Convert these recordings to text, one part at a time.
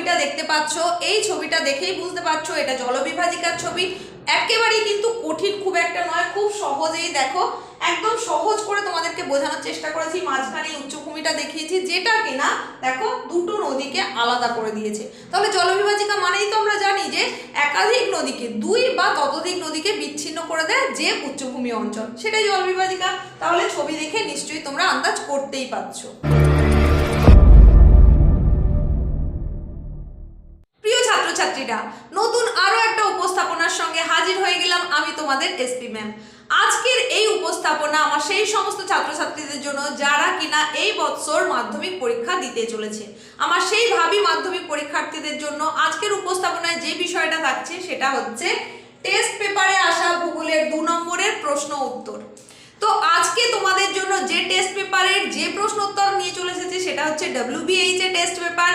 ছবিটা দেখতে পাচ্ছ, এই ছবিটা দেখেই বুঝতে পারছ এটা জলবিভাজিকার ছবি। একেবারেই কিন্তু কঠিন খুব একটা নয়, খুব সহজেই দেখো। একদম সহজ করে তোমাদেরকে বোঝানোর চেষ্টা করেছি, মাঝখানে উচ্চভূমিটা দেখিয়েছি, যেটা কিনা দেখো দুটো নদীকে আলাদা করে দিয়েছে। তাহলে জলবিভাজিকা মানেই তো আমরা জানি যে একাধিক নদীকে, দুই বা ততোধিক নদীকে বিচ্ছিন্ন করে দেয় যে উচ্চভূমি অঞ্চল। সেটাই জলবিভাজিকা। তাহলে ছবি দেখে নিশ্চয়ই তোমরা আন্দাজ করতেই পারছ। ছাত্রছাত্রীরা, নতুন আরও একটা উপস্থাপনার সঙ্গে হাজির হয়ে গেলাম আমি তোমাদের এসপি ম্যাম আজকের এই উপস্থাপনা আমার সেই সমস্ত ছাত্রছাত্রীদের জন্য যারা কিনা এই বৎসর মাধ্যমিক পরীক্ষা দিতে চলেছে। আমার সেই ভাবি মাধ্যমিক পরীক্ষার্থীদের জন্য আজকের উপস্থাপনায় যে বিষয়টা থাকছে সেটা হচ্ছে টেস্ট পেপারে আসা ভূগোলের দু নম্বরের প্রশ্ন উত্তর। তো আজকে তোমাদের জন্য যে টেস্ট পেপারের যে প্রশ্ন উত্তর নিয়ে চলে এসেছে সেটা হচ্ছে ডাব্লিউবিএইচ এর টেস্ট পেপার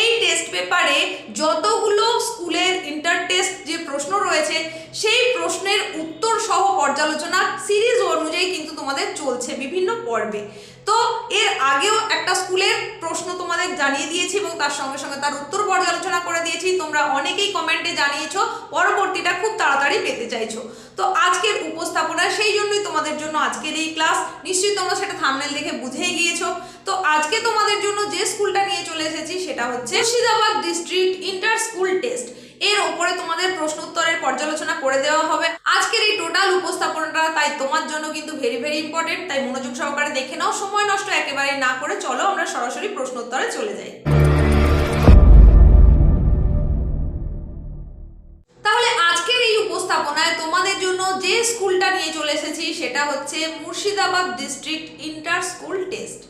এই টেস্ট পেপারে যতগুলো স্কুলের ইন্টার টেস্ট যে প্রশ্ন রয়েছে, সেই প্রশ্নের উত্তর সহ পর্যালোচনা সিরিজ অনুযায়ী কিন্তু তোমাদের চলছে বিভিন্ন পর্বে। তো এর আগেও একটা স্কুলের প্রশ্ন তোমাদের জানিয়ে দিয়েছি এবং তার সঙ্গে সঙ্গে তার উত্তর পর্যালোচনা করে দিয়েছি। তোমরা অনেকেই কমেন্টে জানিয়েছো, পরবর্তীটা খুব তাড়াতাড়ি পেতে চাইছো। তো আজকের উপস্থাপনা সেই জন্যই তোমাদের জন্য আজকের এই ক্লাস। নিশ্চয়ই তোমরা সেটা থামনেল দেখে বুঝেই গিয়েছো। তো আজকে তোমাদের জন্য যে স্কুলটা নিয়ে চলে এসেছি সেটা হচ্ছে Murshidabad district inter school test. এর ওপরে তোমাদের প্রশ্ন উত্তরের পর্যালোচনা করে দেওয়া হবে। আজকের এই টোটাল উপস্থাপনাটা তাই তোমার জন্য কিন্তু ভেরি ভেরি ইম্পর্টেন্ট তাই মনোযোগ সহকারে দেখে নাও, সময় নষ্ট একেবারে না করে চলো আমরা সরাসরি প্রশ্ন উত্তরে চলে যাই। তাহলে আজকের এই উপস্থাপনায় তোমাদের জন্য যে স্কুলটা নিয়ে চলে এসেছি, সেটা হচ্ছে Murshidabad district inter school test.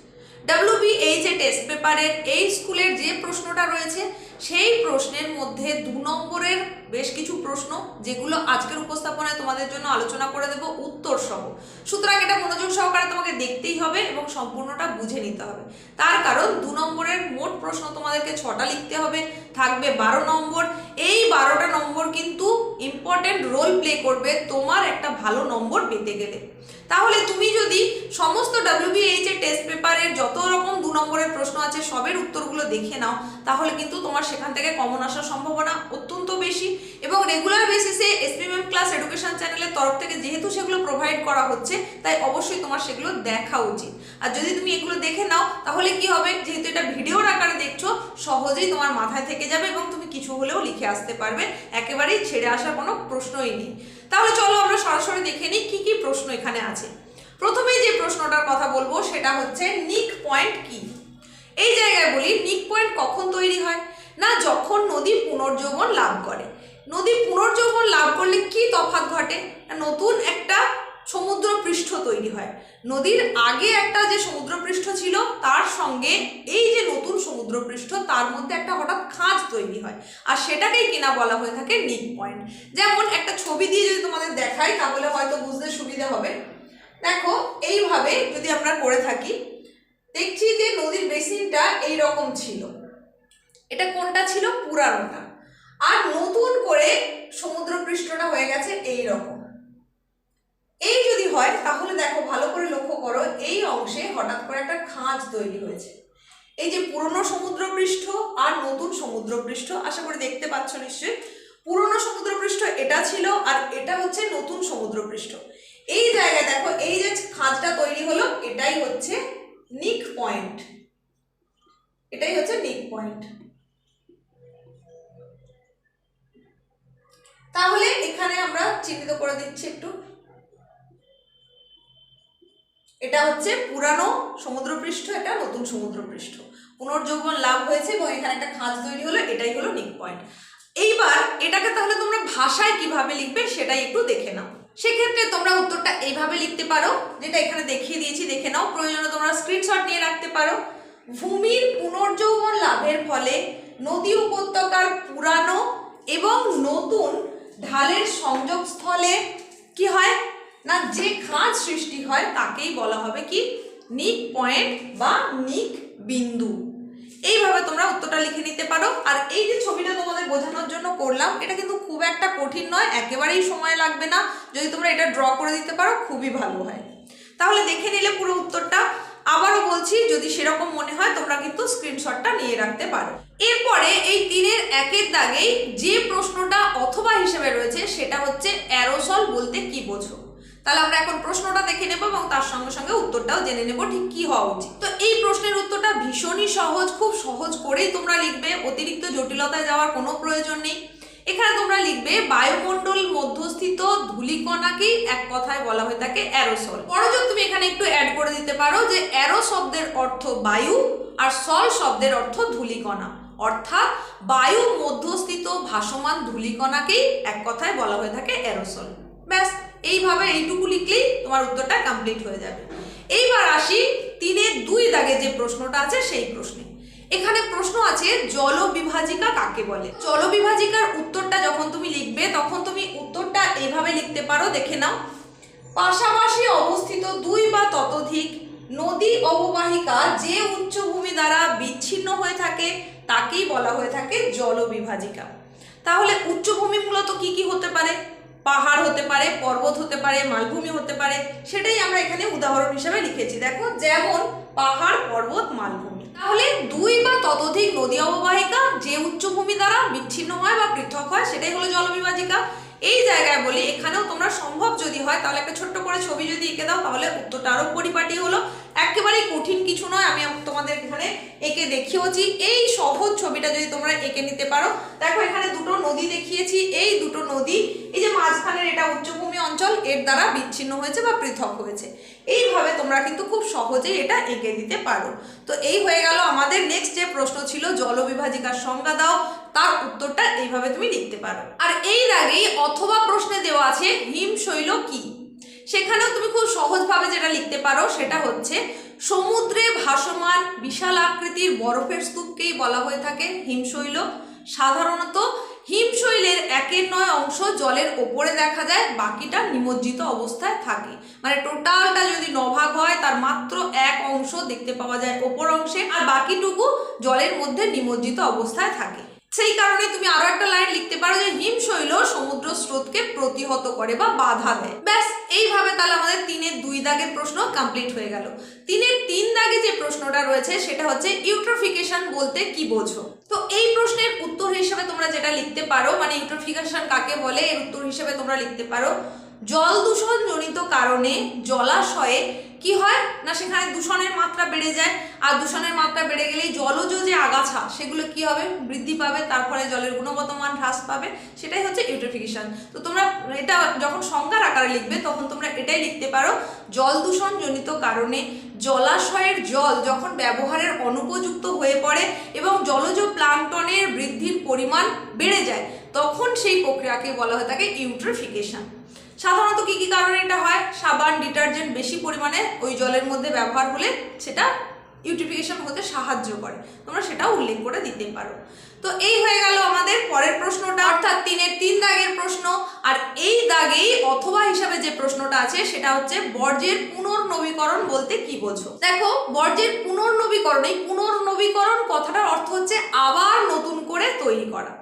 WBH A test পেপারের এই স্কুলের যে প্রশ্নটা রয়েছে সেই প্রশ্নের মধ্যে দু নম্বরের বেশ কিছু প্রশ্ন, যেগুলো আজকের উপস্থাপনায় তোমাদের জন্য আলোচনা করে দেব উত্তর সহ সুতরাং এটা মনোযোগ সহকারে তোমাকে দেখতেই হবে এবং সম্পূর্ণটা বুঝে নিতে হবে। তার কারণ, দু নম্বরের মোট প্রশ্ন তোমাদেরকে ছটা লিখতে হবে, থাকবে বারো নম্বর। এই বারোটা নম্বর কিন্তু ইম্পর্টেন্ট রোল প্লে করবে তোমার একটা ভালো নম্বর পেতে গেলে। তাহলে তুমি যদি সমস্ত ডাব্লিউবিএইচ এর টেস্ট পেপারের যত রকম দু নম্বরের প্রশ্ন আছে, সবের উত্তরগুলো দেখে নাও। তাহলে কিন্তু তোমার সেখান থেকে কমন আসার সম্ভাবনা অত্যন্ত বেশি এবং রেগুলার বেসিসে এসপিএম ক্লাস এডুকেশন চ্যানেলের তরফ থেকে যেহেতু সেগুলো প্রোভাইড করা হচ্ছে, তাই অবশ্যই তোমার সেগুলো দেখা উচিত। আর যদি তুমি এগুলো দেখে নাও, তাহলে কি হবে? যেহেতু এটা ভিডিওর আকারে দেখছ, সহজেই তোমার মাথায় থেকে যাবে এবং তুমি কিছু হলেও লিখে আসতে পারবে। একেবারেই ছেড়ে আসার কোনো প্রশ্নই নেই। তাহলে চলো আমরা সরাসরি দেখে নিই কী কী প্রশ্ন এখানে আছে। প্রথমে যে প্রশ্নটার কথা বলব, সেটা হচ্ছে নিক পয়েন্ট কি? এই জায়গায় বলি, নিক পয়েন্ট কখন তৈরি হয়? না যখন নদী পুনর্জীবন লাভ করে। নদী পুনর্জীবন লাভ করলে কি তফাৎ ঘটে? নতুন একটা সমুদ্র পৃষ্ঠ তৈরি হয়। নদীর আগে একটা যে সমুদ্রপৃষ্ঠ ছিল, তার সঙ্গে এই যে নতুন সমুদ্রপৃষ্ঠ, তার মধ্যে একটা হঠাৎ খাঁজ তৈরি হয়। আর সেটাকেই কিনা বলা হয়ে থাকে নিক পয়েন্ট। যেমন একটা ছবি দিয়ে যদি তোমাদের দেখাই, তাহলে হয়তো বুঝতে সুবিধা হবে। দেখো, এইভাবে যদি আমরা করে থাকি, দেখছি যে নদীর বেসিনটা এই রকম ছিল। এটা কোনটা ছিল? পুরানোটা। আর নতুন করে সমুদ্রপৃষ্ঠটা হয়ে গেছে এই রকম এই যদি হয়, তাহলে দেখো, ভালো করে লক্ষ্য করো, এই অংশে হঠাৎ করে একটা খাঁজ তৈরি হয়েছে। এই যে পুরনো সমুদ্রপৃষ্ঠ আর নতুন সমুদ্রপৃষ্ঠ, আশা করি দেখতে পাচ্ছ নিশ্চয়ই, পুরনো সমুদ্রপৃষ্ঠ এটা ছিল আর এটা হচ্ছে নতুন সমুদ্রপৃষ্ঠ। এই জায়গায় দেখো, এই যে খাঁজটা তৈরি হলো, এটাই হচ্ছে নিক পয়েন্ট। এটাই হচ্ছে নিক পয়েন্ট। তাহলে এখানে আমরা চিহ্নিত করে দিচ্ছি একটু। এটা হচ্ছে পুরানো সমুদ্রপৃষ্ঠ, এটা নতুন সমুদ্রপৃষ্ঠ। পুনর্যৌবন লাভ হয়েছে এবং এখানে একটা খাঁজ তৈরি হলো, এটাই হলো নিক পয়েন্ট এইবার এটাকে তাহলে তোমরা ভাষায় কীভাবে লিখবে সেটাই একটু দেখে নাও। সেক্ষেত্রে তোমরা উত্তরটা এইভাবে লিখতে পারো, যেটা এখানে দেখিয়ে দিয়েছি, দেখে নাও। প্রয়োজনে তোমরা স্ক্রিনশট নিয়ে রাখতে পারো। ভূমির পুনর্যৌবন লাভের ফলে নদী উপত্যকার পুরানো এবং নতুন ঢালের সংযোগস্থলে কি হয়? না, যে খাঁজ সৃষ্টি হয় তাকেই বলা হবে কি? নিক পয়েন্ট বা নিক বিন্দু। এইভাবে তোমরা উত্তরটা লিখে নিতে পারো। আর এই যে ছবিটা তোমাদের বোঝানোর জন্য করলাম, এটা কিন্তু খুব একটা কঠিন নয়, একেবারেই সময় লাগবে না। যদি তোমরা এটা ড্র করে দিতে পারো, খুবই ভালো হয়। তাহলে দেখে নিলে পুরো উত্তরটা। আবারও বলছি, যদি সেরকম মনে হয়, তোমরা কিন্তু স্ক্রিনশটটা নিয়ে রাখতে পারো। এরপরে এই তিনের একের দাগেই যে প্রশ্নটা অথবা হিসেবে রয়েছে, সেটা হচ্ছে অ্যারোসল বলতে কি বোঝো? তাহলে আমরা এখন প্রশ্নটা দেখে নেব এবং তার সঙ্গে সঙ্গে উত্তরটাও জেনে নেব ঠিক কি হওয়া উচিত। তো এই প্রশ্নের উত্তরটা ভীষণই সহজ, খুব সহজ করেই তোমরা লিখবে। অতিরিক্ত জটিলতায় যাওয়ার কোনো প্রয়োজন নেই। এখানে তোমরা লিখবে, বায়ুমণ্ডল মধ্যস্থিত ধূলিকণাকেই এক কথায় বলা হয়ে থাকে অ্যারোসল। পরযোগ তুমি এখানে একটু অ্যাড করে দিতে পারো যে অ্যারো শব্দের অর্থ বায়ু আর সল শব্দের অর্থ ধূলিকণা। অর্থাৎ বায়ু মধ্যস্থিত ভাসমান ধূলিকণাকেই এক কথায় বলা হয়ে থাকে অ্যারোসল। ব্যাস এইভাবে এইটুকু লিখলেই তোমার উত্তরটা কমপ্লিট হয়ে যাবে। এইবার আসি তিনের দুই দাগে যে প্রশ্নটা আছে সেই প্রশ্নে। এখানে প্রশ্ন আছে, জলবিভাজিকা কাকে বলে? জলবিভাজিকার উত্তরটা যখন তুমি লিখবে, তখন তুমি উত্তরটা এইভাবে লিখতে পারো, দেখে নাও। পাশাপাশি অবস্থিত দুই বা ততোধিক নদী অববাহিকা যে উচ্চভূমি দ্বারা বিচ্ছিন্ন হয়ে থাকে, তাকেই বলা হয়ে থাকে জলবিভাজিকা। তাহলে উচ্চভূমি মূলত কি কি হতে পারে? পাহাড় হতে পারে, পর্বত হতে পারে, মালভূমি হতে পারে, সেটাই আমরা এখানে উদাহরণ হিসেবে লিখেছি। দেখো, যেমন পাহাড়, পর্বত, মালভূমি। তাহলে দুই বা ততোধিক নদী অববাহিকা যে উচ্চভূমি দ্বারা বিচ্ছিন্ন হয় বা পৃথক হয়, সেটাই হলো জলবিভাজিকা। এই জায়গায় বলি, এখানেও তোমরা সম্ভব যদি হয়, তাহলে একটা ছোট্ট করে ছবি যদি এঁকে দাও, তাহলে উত্তরটা আরও পরিপাটি হলো। একেবারেই কঠিন কিছু নয়, আমি তোমাদের এখানে এঁকে দেখিয়েছি এই সহজ ছবিটা যদি তোমরা এঁকে নিতে পারো, দেখো এখানে দুটো নদী দেখিয়েছি। এই দুটো নদী, এই যে মাঝখানের এটা উচ্চভূমি অঞ্চল, এর দ্বারা বিচ্ছিন্ন হয়েছে বা পৃথক হয়েছে। এইভাবে তোমরা কিন্তু খুব সহজেই এটা এঁকে দিতে পারো। তো এই হয়ে গেল আমাদের নেক্সট যে প্রশ্ন ছিল, জলবিভাজিকার সংজ্ঞা দাও, তার উত্তরটা এইভাবে তুমি লিখতে পারো। আর এই আগেই অথবা প্রশ্নে দেওয়া আছে হিমশৈল কি? সেখানেও তুমি খুব সহজভাবে যেটা লিখতে পারো, সেটা হচ্ছে, সমুদ্রে ভাসমান বিশাল আকৃতির বরফের স্তূপকেই বলা হয়ে থাকে হিমশৈল সাধারণত হিমশৈলের একের নয় অংশ জলের ওপরে দেখা যায়, বাকিটা নিমজ্জিত অবস্থায় থাকে। মানে টোটালটা যদি নভাগ হয়, তার মাত্র এক অংশ দেখতে পাওয়া যায় ওপর অংশে, আর বাকিটুকু জলের মধ্যে নিমজ্জিত অবস্থায় থাকে। সেই কারণে তুমি আরও একটা লাইন লিখতে পারো যে হিমশৈল সমুদ্র স্রোতকে প্রতিহত করে বা বাধা দেয়। ব্যাস, এইভাবে তাহলে আমাদের তিনের দুই দাগের প্রশ্ন কমপ্লিট হয়ে গেল। তিনের তিন দাগে যে প্রশ্নটা রয়েছে, সেটা হচ্ছে ইউট্রোফিকেশন বলতে কি বোঝো? তো এই প্রশ্নের উত্তর হিসেবে তোমরা যেটা লিখতে পারো মানে ইউট্রোফিকেশন কাকে বলে, এর উত্তর হিসেবে তোমরা লিখতে পারো, জল দূষণ জনিত কারণে জলাশয়ে কি হয়? না, সেখানে দূষণের মাত্রা বেড়ে যায়। আর দূষণের মাত্রা বেড়ে গেলেই জলজ যে আগাছা, সেগুলো কি হবে? বৃদ্ধি পাবে, তারপরে জলের গুণগত মান হ্রাস পাবে। সেটাই হচ্ছে ইউট্রিফিকেশন তো তোমরা এটা যখন সংজ্ঞার আকারে লিখবে, তখন তোমরা এটাই লিখতে পারো, জল দূষণ জনিত কারণে জলাশয়ের জল যখন ব্যবহারের অনুপযুক্ত হয়ে পড়ে এবং জলজ প্লান্টনের বৃদ্ধির পরিমাণ বেড়ে যায়, তখন সেই প্রক্রিয়াকে বলা হয়ে থাকে ইউট্রিফিকেশন সাধারণত কি কি কারণে এটা হয়? সাবান, ডিটারজেন্ট বেশি পরিমাণে ওই জলের মধ্যে ব্যবহার হলে সেটা ইউটিফিকেশন হতে সাহায্য করে। তোমরা সেটাও উল্লেখ করে দিতে পারো। তো এই হয়ে গেল আমাদের পরের প্রশ্নটা। অর্থাৎ তিনের তিন দাগের প্রশ্ন। আর এই দাগেই অথবা হিসাবে যে প্রশ্নটা আছে, সেটা হচ্ছে বর্জ্যের পুনর্নবীকরণ বলতে কি বোঝো? দেখো, বর্জ্যের পুনর্নবীকরণ এই পুনর্নবীকরণ কথাটার অর্থ হচ্ছে আবার নতুন করে তৈরি করা।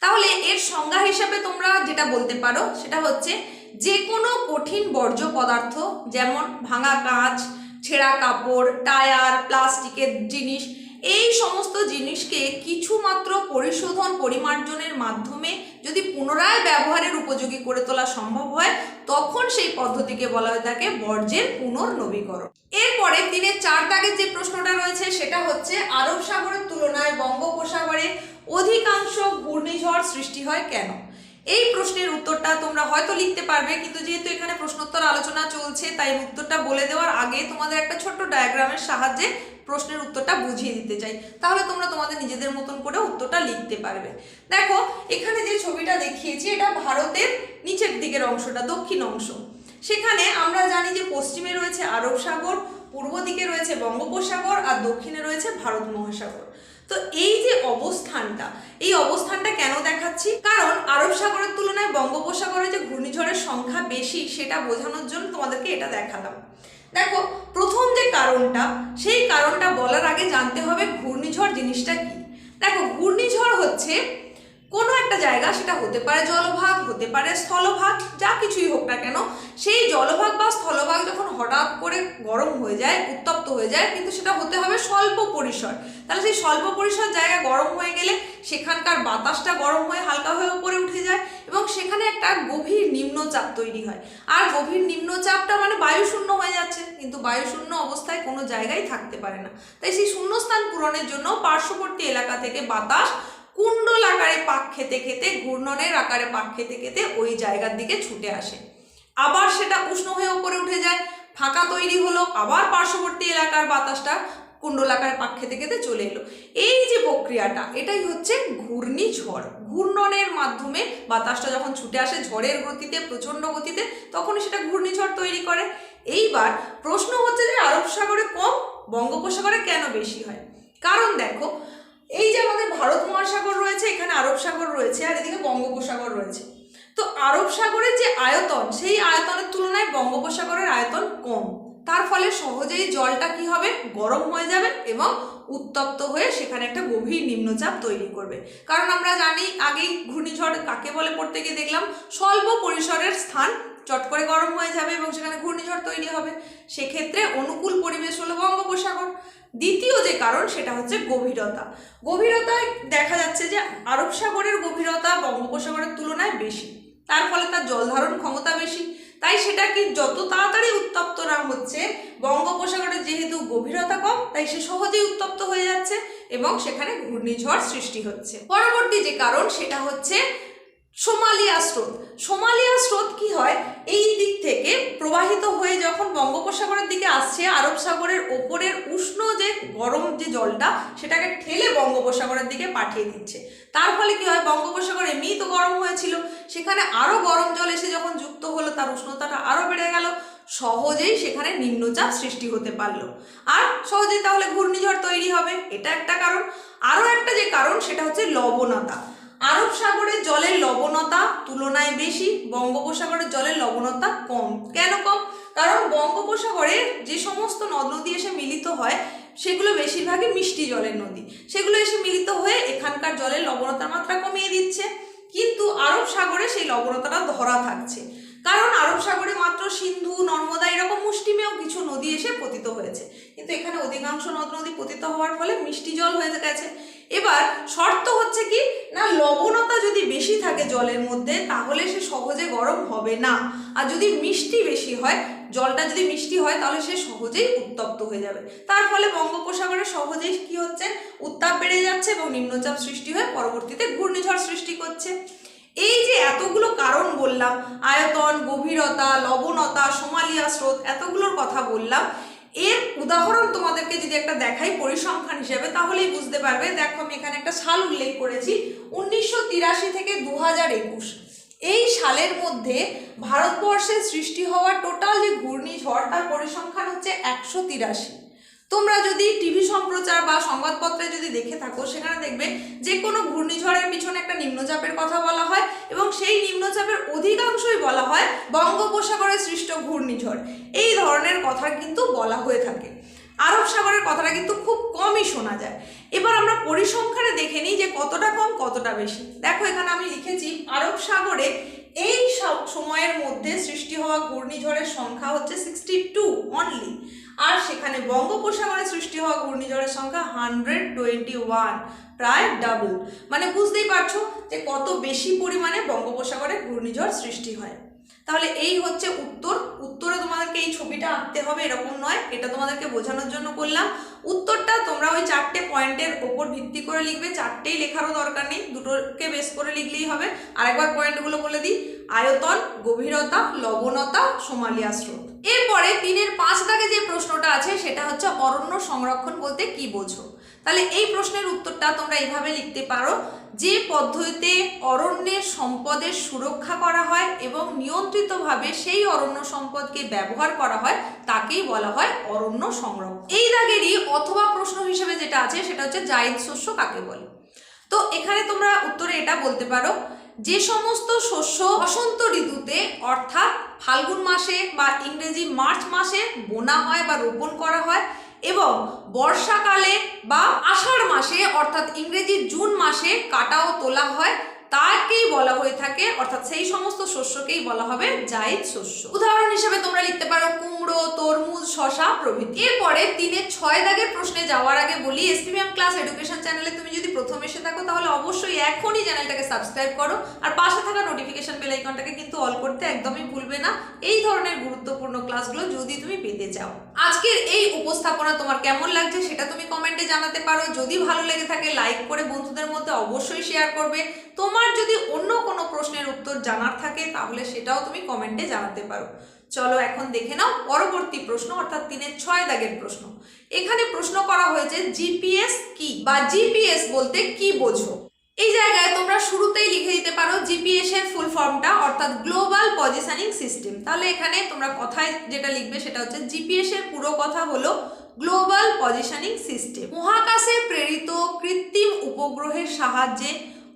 তাহলে এর সংজ্ঞা হিসাবে তোমরা যেটা বলতে পারো, সেটা হচ্ছে যে কোনো কঠিন বর্জ্য পদার্থ, যেমন ভাঙা কাঁচ, ছেঁড়া কাপড়, টায়ার, প্লাস্টিকের জিনিস, এই সমস্ত জিনিসকে কিছুমাত্র পরিশোধন পরিমার্জনের মাধ্যমে যদি পুনরায় ব্যবহারের উপযোগী করে তোলা সম্ভব হয়, তখন সেই পদ্ধতিকে বলা হয়ে থাকে বর্জ্যের পুনর্নবীকরণ। এরপরে দিনের চার দাগের যে প্রশ্নটা রয়েছে, সেটা হচ্ছে, আরব সাগরের তুলনায় বঙ্গোপসাগরে অধিকাংশ ঘূর্ণিঝড় সৃষ্টি হয় কেন? এই প্রশ্নের উত্তরটা তোমরা হয়তো লিখতে পারবে, কিন্তু যেহেতু এখানে প্রশ্নোত্তর আলোচনা চলছে, তাই উত্তরটা বলে দেওয়ার আগে তোমাদের একটা ছোট্ট ডায়াগ্রামের সাহায্যে প্রশ্নের উত্তরটা বুঝিয়ে দিতে চাই। তাহলে তোমরা তোমাদের নিজেদের মতন করে উত্তরটা লিখতে পারবে। দেখো, এখানে যে ছবিটা দেখিয়েছি, এটা ভারতের নিচের দিকের অংশটা, দক্ষিণ অংশ। সেখানে আমরা জানি যে পশ্চিমে রয়েছে আরব সাগর, পূর্ব দিকে রয়েছে বঙ্গোপসাগর, আর দক্ষিণে রয়েছে ভারত মহাসাগর। তো এই যে অবস্থানটা, এই অবস্থানটা কেন দেখাচ্ছি? কারণ আরব সাগরের তুলনায় বঙ্গোপসাগরে যে ঘূর্ণিঝড়ের সংখ্যা বেশি, সেটা বোঝানোর জন্য তোমাদেরকে এটা দেখালাম। দেখো, প্রথম যে কারণটা, সেই কারণটা বলার আগে জানতে হবে ঘূর্ণিঝড় জিনিসটা কি। দেখো, ঘূর্ণিঝড় হচ্ছে কোনো একটা জায়গা সেটা হতে পারে জলভাগ, হতে পারে স্থলভাগ, যা কিছুই হোক না কেন, সেই জলভাগ বা স্থলভাগ যখন হঠাৎ করে গরম হয়ে যায়, উত্তপ্ত হয়ে যায়, কিন্তু সেটা হতে হবে স্বল্প পরিসর। তাহলে সেই স্বল্প পরিসর জায়গা গরম হয়ে গেলে সেখানকার বাতাসটা গরম হয়ে হালকা হয়ে উপরে উঠে যায় এবং সেখানে একটা গভীর নিম্নচাপ তৈরি হয়। আর গভীর নিম্নচাপটা মানে বায়ুশূন্য হয়ে যাচ্ছে, কিন্তু বায়ুশূন্য অবস্থায় কোনো জায়গায় থাকতে পারে না। তাই সেই শূন্যস্থান পূরণের জন্য পার্শ্ববর্তী এলাকা থেকে বাতাস কুণ্ডল আকারে পাক খেতে খেতে, ঘূর্ণনের আকারে পাক খেতে খেতে ওই জায়গার দিকে ছুটে আসে। আবার সেটা উষ্ণ হয়ে ওপরে উঠে যায়, ফাঁকা তৈরি হলো, আবার পার্শ্ববর্তী এলাকার বাতাসটা কুণ্ডল আকারে পাক খেতে খেতে চলে এলো। এই যে প্রক্রিয়াটা, এটাই হচ্ছে ঘূর্ণিঝড় ঘূর্ণনের মাধ্যমে বাতাসটা যখন ছুটে আসে ঝড়ের গতিতে, প্রচণ্ড গতিতে, তখনই সেটা ঘূর্ণিঝড় তৈরি করে। এইবার প্রশ্ন হচ্ছে যে আরব সাগরে কম, বঙ্গোপসাগরে কেন বেশি হয়? কারণ দেখো এই যে আমাদের ভারত মহাসাগর রয়েছে, এখানে আরব সাগর রয়েছে আর এদিকে বঙ্গোপসাগর রয়েছে। তো আরব সাগরের যে আয়তন, সেই আয়তনের তুলনায় বঙ্গোপসাগরের আয়তন কম। তার ফলে সহজেই জলটা কি হবে? গরম হয়ে যাবে এবং উত্তপ্ত হয়ে সেখানে একটা গভীর নিম্নচাপ তৈরি করবে। কারণ আমরা জানি, আগেই ঘূর্ণিঝড় কাকে বলে পড়তে গিয়ে দেখলাম, স্বল্প পরিসরের স্থান চট করে গরম হয়ে যাবে এবং সেখানে ঘূর্ণিঝড় তৈরি হবে। সেক্ষেত্রে অনুকূল পরিবেশ হলো বঙ্গোপসাগর। দ্বিতীয় যে কারণ সেটা হচ্ছে গভীরতা। গভীরতায় দেখা যাচ্ছে যে আরব সাগরের গভীরতা বঙ্গোপসাগরের তুলনায় বেশি। তার ফলে তার জল ধারণ ক্ষমতা বেশি। তাই সেটা কি যত তাড়াতাড়ি উত্তপ্ত না হচ্ছে বঙ্গোপসাগরের যেহেতু গভীরতা কম, তাই সে সহজেই উত্তপ্ত হয়ে যাচ্ছে এবং সেখানে ঘূর্ণিঝড় সৃষ্টি হচ্ছে। পরবর্তী যে কারণ সেটা হচ্ছে সোমালিয়া স্রোত। সোমালিয়া স্রোত কি হয়? এই দিক থেকে প্রবাহিত হয়ে যখন বঙ্গোপসাগরের দিকে আসছে, আরব সাগরের ওপরের উষ্ণ যে গরম যে জলটা, সেটাকে ঠেলে বঙ্গোপসাগরের দিকে পাঠিয়ে দিচ্ছে। তার ফলে কি হয়? বঙ্গোপসাগর এমনিই তো গরম হয়েছিল। সেখানে আরও গরম জল এসে যখন যুক্ত হলো, তার উষ্ণতাটা আরও বেড়ে গেল। সহজেই সেখানে নিম্নচাপ সৃষ্টি হতে পারল। আর সহজেই তাহলে ঘূর্ণিঝড় তৈরি হবে। এটা একটা কারণ। আরও একটা যে কারণ, সেটা হচ্ছে লবণতা। আরব সাগরের জলের লবণতা তুলনায় বেশি বঙ্গোপসাগরের জলের লবণতা কম। কেন কম? কারণ বঙ্গোপসাগরে যে সমস্ত নদ নদী এসে মিলিত হয়, সেগুলো বেশিরভাগই মিষ্টি জলের নদী। সেগুলো এসে মিলিত হয়ে এখানকার জলের লবণতার মাত্রা কমিয়ে দিচ্ছে। কিন্তু আরব সাগরে সেই লবণতাটা ধরা থাকছে। কারণ আরব সাগরে মাত্র সিন্ধু, নর্মদা এরকম মুষ্টিমেয় কিছু নদী এসে পতিত হয়েছে। কিন্তু এখানে অধিকাংশ নদ নদী পতিত হওয়ার ফলে মিষ্টি জল হয়ে গেছে। এবার শর্ত হচ্ছে কি? না, লবণতা যদি বেশি থাকে জলের মধ্যে, তাহলে সে সহজে গরম হবে না। আর যদি মিষ্টি বেশি হয়, জলটা যদি মিষ্টি হয়, তাহলে সে সহজেই উত্তপ্ত হয়ে যাবে। তার ফলে বঙ্গোপসাগরে সহজেই কি হচ্ছে? উত্তাপ বেড়ে যাচ্ছে এবং নিম্নচাপ সৃষ্টি হয়ে পরবর্তীতে ঘূর্ণিঝড় সৃষ্টি করছে এই যে এতগুলো কারণ বললাম, আয়তন, গভীরতা, লবণতা, সোমালিয়া স্রোত, এতগুলোর কথা বললাম। এর উদাহরণ তোমাদেরকে যদি একটা দেখাই পরিসংখ্যান হিসেবে, তাহলেই বুঝতে পারবে। দেখো, আমি এখানে একটা সাল উল্লেখ করেছি, উনিশশো তিরাশি থেকে দু হাজার একুশ। এই সালের মধ্যে ভারতবর্ষে সৃষ্টি হওয়া টোটাল যে ঘূর্ণিঝড়, তার পরিসংখ্যান হচ্ছে একশো তিরাশি। তোমরা যদি টিভি সম্প্রচার বা সংবাদপত্রে যদি দেখে থাকো, সেখানে দেখবে যে কোনো ঘূর্ণিঝড়ের পিছনে একটা নিম্নচাপের কথা বলা হয় এবং সেই নিম্নচাপের অধিকাংশই বলা হয় বঙ্গোপসাগরে সৃষ্ট ঘূর্ণিঝড়। এই ধরনের কথা কিন্তু বলা হয়ে থাকে। আরব সাগরের কথাটা কিন্তু খুব কমই শোনা যায়। এবার আমরা পরিসংখ্যানে দেখে নিই যে কতটা কম, কতটা বেশি। দেখো, এখানে আমি লিখেছি, আরব সাগরে এই সব সময়ের মধ্যে সৃষ্টি হওয়া ঘূর্ণিঝড়ের সংখ্যা হচ্ছে সিক্সটি টু অনলি আর সেখানে বঙ্গোপসাগরে সৃষ্টি হওয়া ঘূর্ণিঝড়ের সংখ্যা হান্ড্রেড টোয়েন্টি ওয়ান, প্রায় ডাবল। মানে বুঝতেই পারছ যে কত বেশি পরিমাণে বঙ্গোপসাগরে ঘূর্ণিঝড় সৃষ্টি হয়। তাহলে এই হচ্ছে উত্তর, উত্তরে তোমাদেরকে এই ছবিটা আঁকতে হবে এরকম নয়, এটা তোমাদেরকে বোঝানোর জন্য করলাম। উত্তরটা তোমরা ওই চারটে পয়েন্টের ওপর ভিত্তি করে লিখবে, চারটেই লেখারও দরকার নেই, দুটোকে বেশ করে লিখলেই হবে। আরেকবার পয়েন্টগুলো বলে দিই, আয়তন, গভীরতা, লবণতা, সোমালিয়া স্রোত। এরপরে তিনের পাঁচ দাগে যে প্রশ্নটা আছে, সেটা হচ্ছে অরণ্য সংরক্ষণ বলতে কি বোঝো? তাহলে এই প্রশ্নের উত্তরটা তোমরা এইভাবে লিখতে পারো। যে পদ্ধতিতে অরণ্যের সম্পদের সুরক্ষা করা হয় এবং নিয়ন্ত্রিতভাবে সেই অরণ্য সম্পদকে ব্যবহার করা হয়, তাকেই বলা হয় অরণ্য সংরক্ষণ। এই দাগেরই অথবা প্রশ্ন হিসেবে যেটা আছে, সেটা হচ্ছে জায়দ শস্য কাকে বলে? তো এখানে তোমরা উত্তরে এটা বলতে পারো, যে সমস্ত শস্য বসন্ত ঋতুতে, অর্থাৎ ফাল্গুন মাসে বা ইংরেজি মার্চ মাসে বোনা হয় বা রোপণ করা হয় এবং বর্ষাকালে বা আষাঢ় মাসে, অর্থাৎ ইংরেজি জুন মাসে কাটাও তোলা হয়, তাকেই বলা হয়ে থাকে, অর্থাৎ সেই সমস্ত শস্যকেই বলা হবে জায়দ শস্য। উদাহরণ হিসেবে তোমরা লিখতে পারো, কুমড়ো, তরমুজ শশা প্রভৃতি। এরপরে তিনের ছয় দাগের প্রশ্নে যাওয়ার আগে বলি এসপিএম ক্লাস এডুকেশন চ্যানেলে তুমি প্রথম এসে থাকো, তাহলে অবশ্যই এখনই চ্যানেলটাকে সাবস্ক্রাইব করো। আর পাশে থাকা নোটিফিকেশন বেল কিন্তু অল করতে একদমই ভুলবে না। এই ধরনের গুরুত্বপূর্ণ ক্লাসগুলো যদি তুমি পেতে চাও। আজকের এই উপস্থাপনা তোমার কেমন লাগছে সেটা তুমি কমেন্টে জানাতে পারো। যদি ভালো লেগে থাকে লাইক করে বন্ধুদের মধ্যে অবশ্যই শেয়ার করবে। তোমার যদি অন্য কোনো প্রশ্নের উত্তর জানার থাকে, তাহলে সেটাও তুমি কমেন্টে জানাতে পারো। চলো এখন দেখে নাও পরবর্তী প্রশ্ন, অর্থাৎ তিনের ছয় দাগের প্রশ্ন। এখানে প্রশ্ন করা হয়েছে জিপিএস কি বা জিপিএস বলতে কি বোঝো? এই জায়গায় তোমরা শুরুতেই লিখে দিতে পারো জিপিএস এর ফুল ফর্মটা অর্থাৎ গ্লোবাল পজিশনিং সিস্টেম তাহলে এখানে তোমরা কথায় যেটা লিখবে সেটা হচ্ছে জিপিএস এর পুরো কথা হলো গ্লোবাল পজিশনিং সিস্টেম মহাকাশে প্রেরিত কৃত্রিম উপগ্রহের সাহায্যে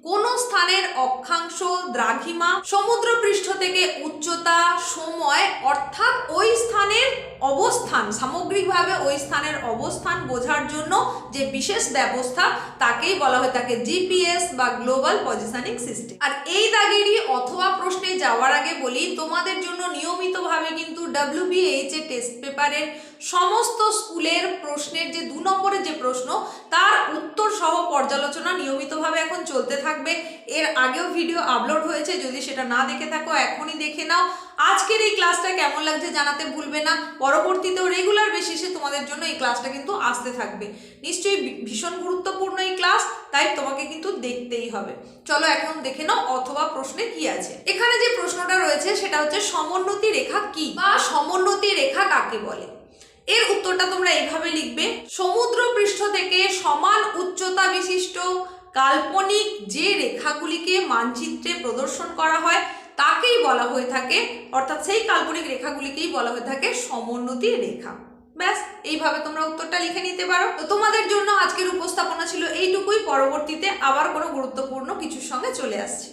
কোন স্থানের অক্ষাংশ, দ্রাঘিমা, সমুদ্রপৃষ্ঠ থেকে উচ্চতা, সময়, অর্থাৎ ওই স্থানের অবস্থান, সামগ্রিকভাবে ওই স্থানের অবস্থান বোঝার জন্য যে বিশেষ ব্যবস্থা তাকেই বলা হয়, তাকে জিপিএস বা গ্লোবাল পজিশনিং সিস্টেম। আর এই দাগেরই অথবা প্রশ্নে যাওয়ার আগে বলি, তোমাদের জন্য নিয়মিতভাবে কিন্তু ডাব্লিউবিএইচ এ টেস্ট পেপারের সমস্ত স্কুলের প্রশ্নের যে দু নম্বরের যে প্রশ্ন, তার উত্তর সহ পর্যালোচনা নিয়মিতভাবে এখন চলতে থাকবে। এর আগেও ভিডিও আপলোড হয়েছে, যদি সেটা না দেখে থাকো, এখনই দেখে নাও। আজকের এই ক্লাসটা কেমন লাগছে জানাতে ভুলবে না। পরবর্তীতেও রেগুলার বেসিসে তোমাদের জন্য এই ক্লাসটা কিন্তু আসতে থাকবে। নিশ্চয়ই ভীষণ গুরুত্বপূর্ণ এই ক্লাস, তাই তোমাকে কিন্তু দেখতেই হবে। চলো এখন দেখে নাও অথবা প্রশ্নে কি আছে। এখানে যে প্রশ্নটা রয়েছে, সেটা হচ্ছে সমোন্নতি রেখা কি বা সমোন্নতি রেখা কাকে বলে? এর উত্তরটা তোমরা এইভাবে লিখবে সমুদ্র পৃষ্ঠ থেকে সমান উচ্চতা বিশিষ্ট কাল্পনিক যে রেখাগুলিকে মানচিত্রে প্রদর্শন করা হয় তাকেই বলা হয়ে থাকে, অর্থাৎ সেই কাল্পনিক রেখাগুলিকেই বলা হয়ে থাকে সমোন্নতি রেখা। ব্যাস, এইভাবে তোমরা উত্তরটা লিখে নিতে পারো। তো তোমাদের জন্য আজকের উপস্থাপনা ছিল এইটুকুই, পরবর্তীতে আবার কোনো গুরুত্বপূর্ণ কিছুর সঙ্গে চলে আসছে।